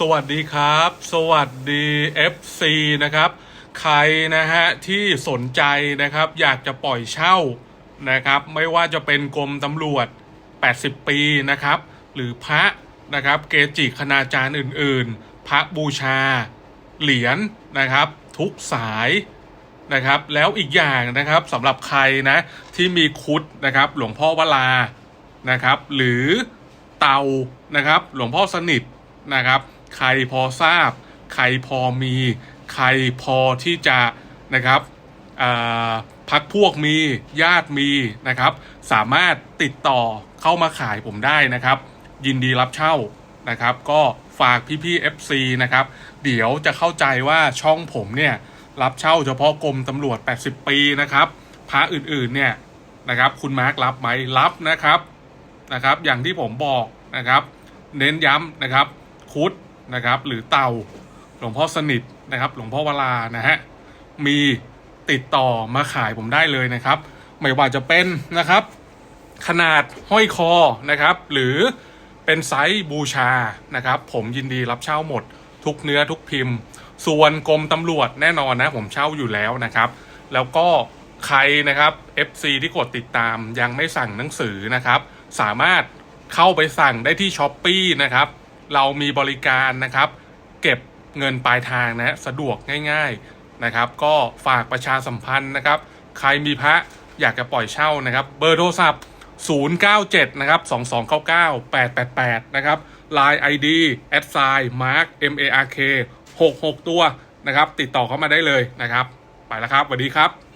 สวัสดีครับ สวัสดี FC นะครับ ใครนะฮะที่สนใจนะครับ อยากจะปล่อยเช่านะครับ ไม่ว่าจะเป็นกรมตำรวจ 80 ปีนะครับ หรือพระนะครับ เกจิคณาจารย์อื่น ๆ พระบูชา เหรียญนะครับ ทุกสายนะครับ แล้วอีกอย่างนะครับสำหรับใครนะที่มีคุดนะครับ หลวงพ่อวลานะครับ หรือเตานะครับ หลวงพ่อสนิทนะครับ ใครพอทราบ ใครพอมี ใครพอที่จะนะครับพักพวกมีญาติมีนะครับ สามารถติดต่อเข้ามาขายผมได้นะครับ ยินดีรับเช่านะครับ ก็ฝากพี่ๆ FC นะครับ เดี๋ยวจะเข้าใจว่าช่องผมเนี่ยรับเช่าเฉพาะกรมตำรวจ 80 ปีนะครับพระอื่นๆเนี่ยนะครับ คุณมาร์ครับไหมรับนะครับนะครับ อย่างที่ผมบอกนะครับ เน้นย้ำนะครับคุด นะครับ หรือเตาหลวงพ่อสนิทนะครับ หลวงพ่อวลานะฮะมีติดต่อมาขายผมได้เลยนะครับ ไม่ว่าจะเป็นนะครับ ขนาดห้อยคอนะครับ หรือเป็นไซส์บูชานะครับ ผมยินดีรับเช่าหมด ทุกเนื้อทุกพิมพ์ ส่วนกรมตำรวจแน่นอนนะ ผมเช่าอยู่แล้วนะครับ แล้วก็ใครนะครับ FC ที่กดติดตามยังไม่สั่งหนังสือนะครับ สามารถเข้าไปสั่งได้ที่ช้อปปีนะครับ เรามีบริการนะครับ เก็บเงินปลายทางนะสะดวกง่าย ๆนะครับ ก็ฝากประชาสัมพันธ์นะครับ ใครมีพระอยากจะปล่อยเช่านะครับ เบอร์โทรศัพท์ 097 นะครับ 2299 888 นะครับ Line ID a d s i g n mark m a r k 66 ตัวนะครับ ติดต่อเข้ามาได้เลยนะครับ ไปแล้วครับสวัสดีครับ